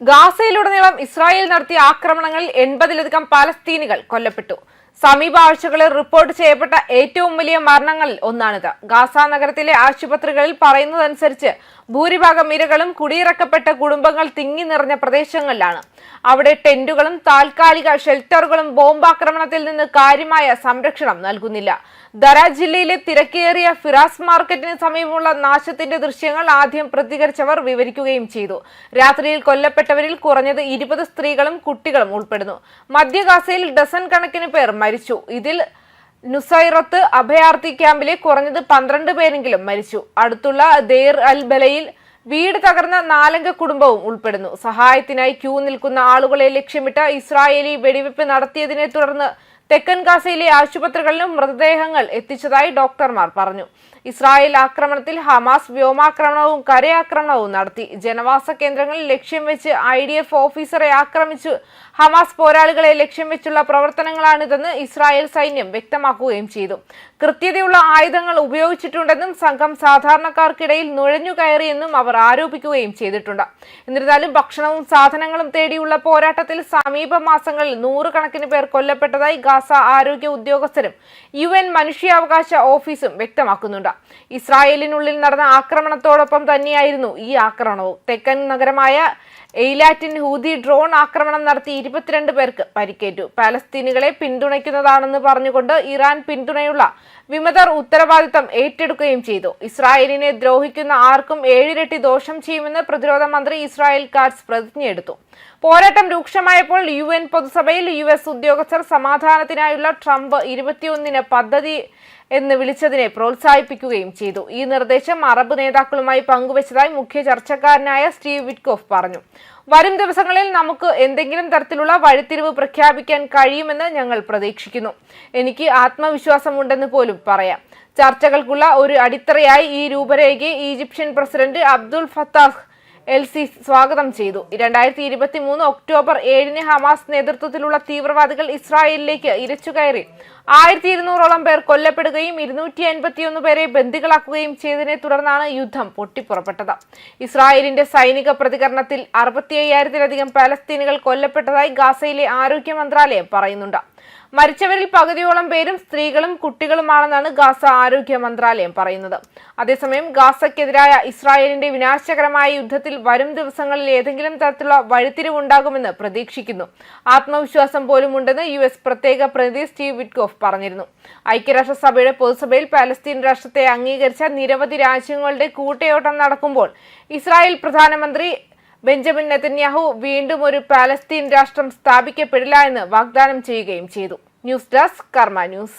ഗാസയിലുടനീളം Israel നടത്തിയ ആക്രമണങ്ങളിൽ എൺപതിലധികം പാലസ്തീനികൾ കൊല്ലപ്പെട്ടു. സമീപ ആഴ്ചകളിൽ റിപ്പോർട്ട് ചെയ്യപ്പെട്ട ഏറ്റവും വലിയ മരണങ്ങളിൽ ഒന്നാണിത്. ഗാസ നഗരത്തിലെ ആശുപത്രികളിൽ പറയുന്നതനുസരിച്ച് ഭൂരിഭാഗം ഇരകളും കുടിയിറക്കപ്പെട്ട കുടുംബങ്ങൾ തിങ്ങി നിറഞ്ഞ പ്രദേശങ്ങളിലാണ്. അവിടെ ടെന്റുകളും താൽക്കാലിക ഷെൽട്ടറുകളും ബോംബാക്രമണത്തിൽ നിന്ന് കാര്യമായ സംരക്ഷണം നൽകുന്നില്ല. ദര ജില്ലയിലെ തിരക്കേറിയ ഫിറാസ് മാർക്കറ്റിന് സമീപമുള്ള നാശത്തിന്റെ ദൃശ്യങ്ങൾ ആദ്യം പ്രതികരിച്ചവർ വിവരിക്കുകയും ചെയ്തു. രാത്രിയിൽ കൊല്ലപ്പെട്ടവരിൽ കുറഞ്ഞത് ഇരുപത് സ്ത്രീകളും കുട്ടികളും ഉൾപ്പെടുന്നു. മധ്യഗാസയിൽ ഡസൻ കണക്കിന് പേർ മരിച്ചു. ഇതിൽ നുസൈറത്ത് അഭയാർത്ഥി ക്യാമ്പിലെ കുറഞ്ഞത് പന്ത്രണ്ട് പേരെങ്കിലും മരിച്ചു. അടുത്തുള്ള ദേർ അൽ ബലയിൽ വീട് തകർന്ന നാലംഗ കുടുംബവും ഉൾപ്പെടുന്നു. സഹായത്തിനായി ക്യൂ നിൽക്കുന്ന ആളുകളെ ലക്ഷ്യമിട്ട് ഇസ്രായേലി വെടിവെപ്പ് നടത്തിയതിനെ തുടർന്ന് തെക്കൻ ഗാസയിലെ ആശുപത്രികളിലും മൃതദേഹങ്ങൾ എത്തിച്ചതായി ഡോക്ടർമാർ പറഞ്ഞു. ഇസ്രായേൽ ആക്രമണത്തിൽ ഹമാസ് വ്യോമാക്രമണവും കരയാക്രമണവും നടത്തി. ജനവാസ കേന്ദ്രങ്ങളിൽ ലക്ഷ്യം വെച്ച് ഐ ഡി എഫ് ഓഫീസറെ ആക്രമിച്ചു. ഹമാസ് പോരാളികളെ ലക്ഷ്യം വെച്ചുള്ള പ്രവർത്തനങ്ങളാണിതെന്ന് ഇസ്രായേൽ സൈന്യം വ്യക്തമാക്കുകയും ചെയ്തു. കൃത്യതയുള്ള ആയുധങ്ങൾ ഉപയോഗിച്ചിട്ടുണ്ടെന്നും സംഘം സാധാരണക്കാർക്കിടയിൽ നുഴഞ്ഞു കയറിയെന്നും അവർ ആരോപിക്കുകയും ചെയ്തിട്ടുണ്ട്. എന്നിരുന്നാലും ഭക്ഷണവും സാധനങ്ങളും തേടിയുള്ള പോരാട്ടത്തിൽ സമീപ മാസങ്ങളിൽ നൂറുകണക്കിന് പേർ കൊല്ലപ്പെട്ടതായി ഗാസ ആരോഗ്യ ഉദ്യോഗസ്ഥരും യു എൻ മനുഷ്യാവകാശ ഓഫീസും വ്യക്തമാക്കുന്നുണ്ട്. ഇസ്രായേലിനുള്ളിൽ നടന്ന ആക്രമണത്തോടൊപ്പം തന്നെയായിരുന്നു ഈ ആക്രമണവും. തെക്കൻ നഗരമായ എയ്ലാറ്റിൻ ഹൂതി ഡ്രോൺ ആക്രമണം നടത്തി ഇരുപത്തിരണ്ട് പേർക്ക് പരിക്കേറ്റു. പാലസ്തീനികളെ പിന്തുണയ്ക്കുന്നതാണെന്ന് പറഞ്ഞുകൊണ്ട് ഇറാൻ പിന്തുണയുള്ള വിമതർ ഉത്തരവാദിത്തം ഏറ്റെടുക്കുകയും ചെയ്തു. ഇസ്രായേലിനെ ദ്രോഹിക്കുന്ന ആർക്കും ഏഴിരട്ടി ദോഷം ചെയ്യുമെന്ന് പ്രതിരോധ മന്ത്രി ഇസ്രായേൽ കാർസ് പ്രതിജ്ഞയെടുത്തു. പോരാട്ടം രൂക്ഷമായപ്പോൾ യു എൻ പൊതുസഭയിൽ യു എസ് ഉദ്യോഗസ്ഥർ സമാധാനത്തിനായുള്ള ട്രംപ് ഇരുപത്തിയൊന്നിന് പദ്ധതി എന്ന് വിളിച്ചതിനെ പ്രോത്സാഹിപ്പിക്കുകയും ചെയ്തു. ഈ നിർദ്ദേശം അറബ് നേതാക്കളുമായി പങ്കുവച്ചതായി മുഖ്യ ചർച്ചക്കാരനായ സ്റ്റീവ് വിറ്റ്കോഫ് പറഞ്ഞു. വരും ദിവസങ്ങളിൽ നമുക്ക് എന്തെങ്കിലും തരത്തിലുള്ള വഴിത്തിരിവ് പ്രഖ്യാപിക്കാൻ കഴിയുമെന്ന് ഞങ്ങൾ പ്രതീക്ഷിക്കുന്നു. എനിക്ക് ആത്മവിശ്വാസമുണ്ടെന്ന് പോലും പറയാം. ചർച്ചകൾക്കുള്ള ഒരു അടിത്തറയായി ഈ രൂപരേഖയെ Egyptian president Abdul Fattah L C സ്വാഗതം ചെയ്തു. രണ്ടായിരത്തി ഇരുപത്തി മൂന്ന് ഒക്ടോബർ ഏഴിന് ഹമാസ് നേതൃത്വത്തിലുള്ള തീവ്രവാദികൾ ഇസ്രായേലിലേക്ക് ഇരച്ചുകയറി ആയിരത്തി ഇരുന്നൂറോളം പേർ കൊല്ലപ്പെടുകയും ഇരുന്നൂറ്റി അൻപത്തിയൊന്ന് പേരെ ബന്ദികളാക്കുകയും ചെയ്തതിനെ തുടർന്നാണ് യുദ്ധം പൊട്ടിപ്പുറപ്പെട്ടത്. ഇസ്രായേലിന്റെ സൈനിക പ്രതികരണത്തിൽ അറുപത്തി അയ്യായിരത്തിലധികം പലസ്തീനുകൾ കൊല്ലപ്പെട്ടതായി ഗാസയിലെ ആരോഗ്യ മന്ത്രാലയം പറയുന്നുണ്ട്. മരിച്ചവരിൽ പകുതിയോളം പേരും സ്ത്രീകളും കുട്ടികളുമാണെന്നാണ് ഗാസ ആരോഗ്യ മന്ത്രാലയം പറയുന്നത്. അതേസമയം ഗാസയ്ക്കെതിരായ ഇസ്രായേലിന്റെ വിനാശകരമായ യുദ്ധത്തിൽ വരും ദിവസങ്ങളിൽ ഏതെങ്കിലും തരത്തിലുള്ള വഴിത്തിരിവുണ്ടാകുമെന്ന് പ്രതീക്ഷിക്കുന്നു. ആത്മവിശ്വാസം പോലും ഉണ്ടെന്ന് യു എസ് പ്രത്യേക പ്രതിനിധി സ്റ്റീവ് വിറ്റ്കോഫ് പറഞ്ഞിരുന്നു. ഐക്യരാഷ്ട്രസഭയുടെ പൊതുസഭയിൽ പാലസ്തീൻ രാഷ്ട്രത്തെ അംഗീകരിച്ച നിരവധി രാജ്യങ്ങളുടെ കൂട്ടയോട്ടം നടക്കുമ്പോൾ ഇസ്രായേൽ പ്രധാനമന്ത്രി ബെഞ്ചമിൻ നെതന്യാഹു വീണ്ടും ഒരു പാലസ്തീൻ രാഷ്ട്രം സ്ഥാപിക്കപ്പെടില്ല എന്ന് വാഗ്ദാനം ചെയ്യുകയും ചെയ്തു. News desk Karma news.